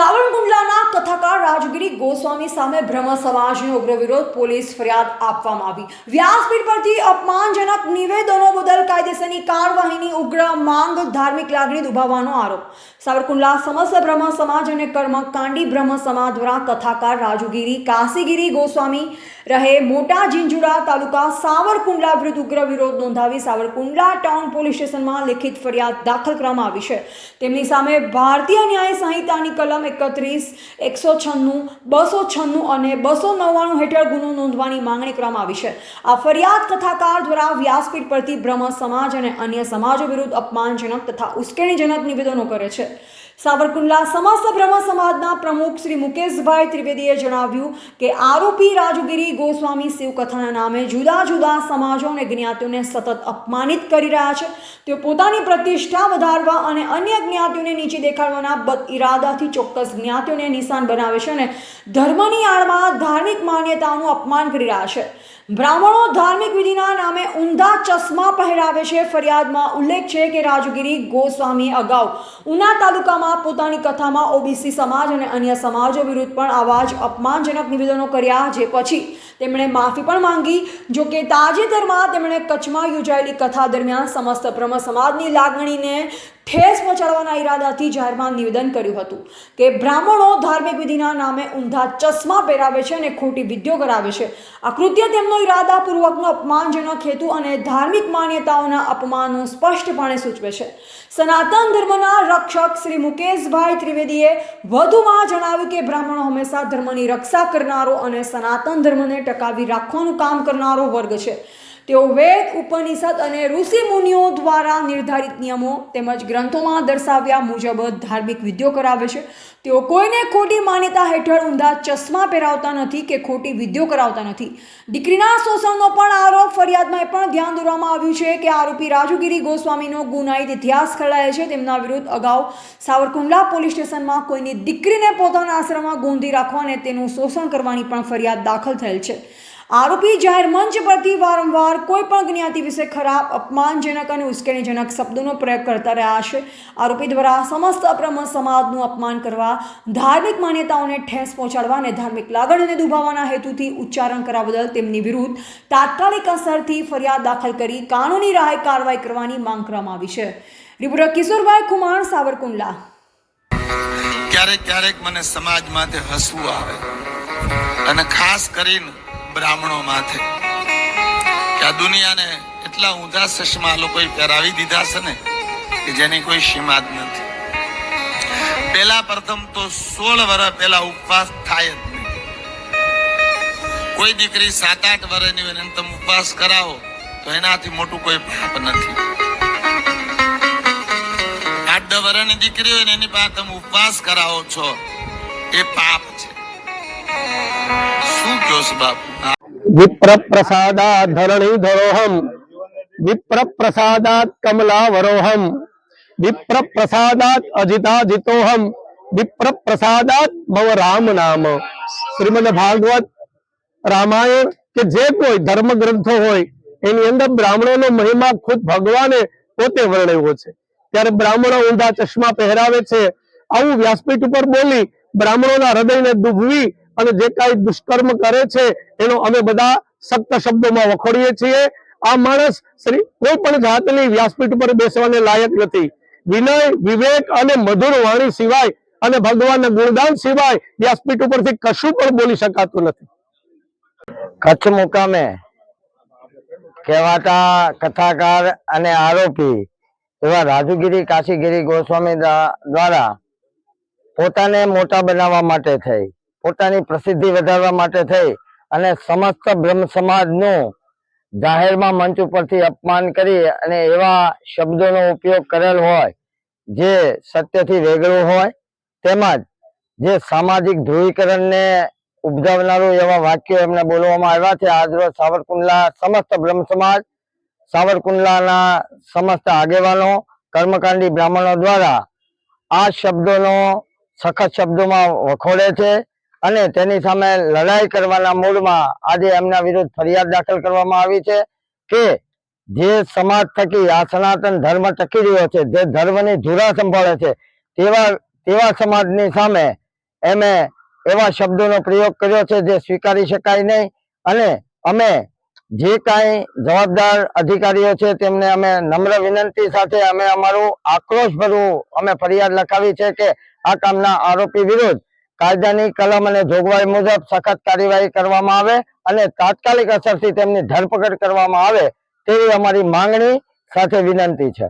સાવરકુંડલાના કથાકાર રાજગીરી ગોસ્વામી સામે બ્રહ્મ સમાજનો ઉગ્ર વિરોધ પોલીસ ફરિયાદ આપવામાં આવી. વ્યાસપીઠ પરથી અપમાનજનક નિવેદનો બદલ કાયદેસરની કાર્યવાહીની ઉગ્ર માંગ ધાર્મિક લાગણી દુભાવવાનો આરોપ. સાવરકુંડલા સમસ્ત બ્રહ્મ સમાજ અને કર્મકાંડી બ્રહ્મ સમાજ દ્વારા કથાકાર રાજુગીરી કાશીગીરી ગોસ્વામી રહે મોટા જીંજુડા તાલુકા સાવરકુંડલા વિરુદ્ધ ઉગ્ર વિરોધ નોંધાવી સાવરકુંડલા ટાઉન પોલીસ સ્ટેશનમાં લેખિત ફરિયાદ દાખલ કરવામાં આવી છે. તેમની સામે ભારતીય ન્યાય સંહિતાની કલમ એકત્રીસ, એકસો છન્નું, બસો છન્નું અને બસો નવ્વાણું હેઠળ ગુનો નોંધવાની માંગણી કરવામાં આવી છે. આ ફરિયાદ કથાકાર દ્વારા વ્યાસપીઠ પરથી બ્રહ્મ સમાજ અને અન્ય સમાજો વિરુદ્ધ અપમાનજનક તથા ઉશ્કેરણીજનક નિવેદનો કરે છે. સાવરકુંડલા સમસ્ત બ્રહ્મ સમાજના પ્રમુખ શ્રી મુકેશભાઈ ત્રિવેદીએ જણાવ્યું કે આરોપી રાજુગીરી ગોસ્વામી શિવકથાના નામે જુદા જુદા સમાજો અને જ્ઞાતિઓને સતત અપમાનિત કરી રહ્યા છે. તેઓ પોતાની પ્રતિષ્ઠા વધારવા અને અન્ય જ્ઞાતિઓને નીચે દેખાડવાના બદ ઇરાદાથી ચોક્કસ જ્ઞાતિઓને નિશાન બનાવે છે અને ધર્મની આડમાં ધાર્મિક માન્યતાઓનું અપમાન કરી રહ્યા છે. બ્રાહ્મણો ધાર્મિક વિધિના નામે ઊંધા ચશ્મા પહેરાવે છે. ફરિયાદમાં ઉલ્લેખ છે કે રાજગીરી ગોસ્વામી અગાઉ ઉના તાલુકામાં પોતાની કથામાં ઓબીસી સમાજ અને અન્ય સમાજો વિરુદ્ધ પણ આવા જ અપમાનજનક નિવેદનો કર્યા જે પછી તેમણે માફી પણ માંગી. જો કે તાજેતરમાં તેમણે કચ્છમાં યોજાયેલી કથા દરમિયાન સમસ્ત બ્રહ્મ સમાજની લાગણીને ઠેસ પહોંચાડવાના ઈરાદાથી જાહેરમાં નિવેદન કર્યું હતું કે બ્રાહ્મણો ધાર્મિક વિધિના નામે ઊંધા ચશ્મા પહેરાવે છે અને ખોટી વિધિઓ કરાવે છે. આ કૃત્ય તેમનો ઈરાદાપૂર્વકનો અપમાનજનક હેતુ અને ધાર્મિક માન્યતાઓના અપમાનનું સ્પષ્ટપણે સૂચવે છે. સનાતન ધર્મના રક્ષક શ્રી મુકેશભાઈ ત્રિવેદીએ વધુમાં જણાવ્યું કે બ્રાહ્મણો હંમેશા ધર્મની રક્ષા કરનારો અને સનાતન ધર્મને ટકાવી રાખવાનું કામ કરનારો વર્ગ છે. તેઓ વેદ, ઉપનિષદ અને ઋષિ મુનિઓ દ્વારા નિર્ધારિત નિયમો તેમજ ગ્રંથોમાં દર્શાવ્યા મુજબ ધાર્મિક વિધિઓ કરાવે છે. તેઓ કોઈને ખોટી માન્યતા હેઠળ ઊંધા ચશ્મા પહેરાવતા નથી કે ખોટી વિધિઓ કરાવતા નથી. દીકરીના શોષણનો પણ આરોપ ફરિયાદમાં એ પણ ધ્યાન દોરવામાં આવ્યું છે કે આરોપી રાજુગીરી ગોસ્વામીનો ગુનાહિત ઇતિહાસ ખરડાય છે. તેમના વિરુદ્ધ અગાઉ સાવરકુંડલા પોલીસ સ્ટેશનમાં કોઈની દીકરીને પોતાના આશ્રમમાં ગોંધી રાખવા અને તેનું શોષણ કરવાની પણ ફરિયાદ દાખલ થયેલ છે. આરોપી જાહેર મંચ પરથી વારંવાર કોઈ પણ જ્ઞાતિ વિશે ખરાબ, અપમાનજનક અને ઉશ્કેરણીજનક શબ્દોનો પ્રયોગ કરતા રહ્યા છે. આરોપી દ્વારા સમસ્ત બ્રહ્મ સમાજનું અપમાન કરવા, ધાર્મિક માન્યતાઓને ઠેસ પહોંચાડવા અને ધાર્મિક લાગણીને દુભાવવાના હેતુથી ઉચ્ચારણ કરવા બદલ તેમની વિરુદ્ધ તાત્કાલિક અસરથી ફરિયાદ દાખલ કરી કાનૂની રાહે કાર્યવાહી કરવાની માંગ કરવામાં આવી છે. રિપોર્ટર કિશોરભાઈ કુમાર સાવરકુંડલા. ક્યારેક ક્યારેક મને સમાજ માટે હસવું આવે. અને ખાસ કરીને બ્રાહ્મણો માથે કે આ દુનિયાને એટલા ઊંધા ચશ્મા લોકોએ પહેરાવી દીધા છે ને કે જેની કોઈ સીમા જ નથી. પેલા પ્રથમ તો સોળ વર્ષ પેલા ઉપવાસ થાય જ કોઈ દીકરી સાત આઠ વર્ષની હોય એને તમે ઉપવાસ કરાવો તો એનાથી મોટું કોઈ પાપ નથી. આઠ દસ વર્ષની દીકરી હોય ને એની પાસે તમે ઉપવાસ કરાવો છો, એ પાપ છે. છો બાપુ આ વિપ્ર કમલાવરોહમ વિપ્ર પ્રસાદાત પ્રસાદાત ભવ રામ નામ શ્રીમદ ભાગવત રામાયણ કે જે કોઈ ધર્મ ગ્રંથો હોય એની અંદર બ્રાહ્મણોનો મહિમા ખુદ ભગવાને પોતે વર્ણવ્યો છે ત્યારે બ્રાહ્મણો ઊંધા ચશ્મા પહેરાવે છે આવું વ્યાસપીઠ ઉપર બોલી બ્રાહ્મણોના હૃદયને દુભવી અને જે કાંઈ દુષ્કર્મ કરે છે, એનો અમે બધા સખ્ત શબ્દોમાં વખોડીએ છીએ. આ માણસ શ્રી, કોઈ પણ જાતની વ્યાસપીઠ ઉપર બેસવાને લાયક નથી. વિનય, વિવેક અને મધુર વાણી સિવાય અને ભગવાનના ગુણદાન સિવાય વ્યાસપીઠ ઉપરથી કશું પણ બોલી શકાતું નથી. કચ્છ મુકામે કહેવાતા કથાકાર અને આરોપી એવા રાજુગીરી કાશીગીરી ગોસ્વામી દ્વારા પોતાને મોટા બનાવવા માટે થઈ. પોતાની પ્રસિદ્ધિ વધારવા માટે થઈ અને સમસ્ત બ્રહ્મ સમાજનું જાહેરમાં મંચ ઉપરથી અપમાન કરી અને એવા શબ્દોનો ઉપયોગ કરેલ હોય, જે સત્યથી વેગળું હોય, તેમજ જે સામાજિક ધ્રુવીકરણને ઉપજાવનારું એવા વાક્યો એમને બોલવામાં આવ્યા છે. આજરોજ સાવરકુંડલા સમસ્ત બ્રહ્મ સમાજ, સાવરકુંડલાના સમસ્ત આગેવાનો, કર્મકાંડી બ્રાહ્મણો દ્વારા આ શબ્દોનો સખત શબ્દોમાં વખોડે છે. અને તેની સામે લડાઈ કરવાના મૂડમાં આજે એમના વિરુદ્ધ ફરિયાદ દાખલ કરવામાં આવી છે કે જે સમાજ થકી આ સનાતન ધર્મ ટકી રહ્યો છે, જે ધર્મની ધુરા સંભાળે છે, તેવા તેવા સમાજની સામે એમે એવા શબ્દોનો પ્રયોગ કર્યો છે જે સ્વીકારી શકાય નહીં અને અમે જે કાંઈ જવાબદાર અધિકારીઓ છે તેમને અમે નમ્ર વિનંતી સાથે અમે અમારું આક્રોશ ભરવું અમે ફરિયાદ લખાવી છે કે આ કામના આરોપી વિરુદ્ધ કાયદાની કલમ અને જોગવાઈ મુજબ સખત કાર્યવાહી કરવામાં આવે અને તાત્કાલિક અસરથી તેમની ધરપકડ કરવામાં આવે તેવી અમારી માંગણી સાથે વિનંતી છે.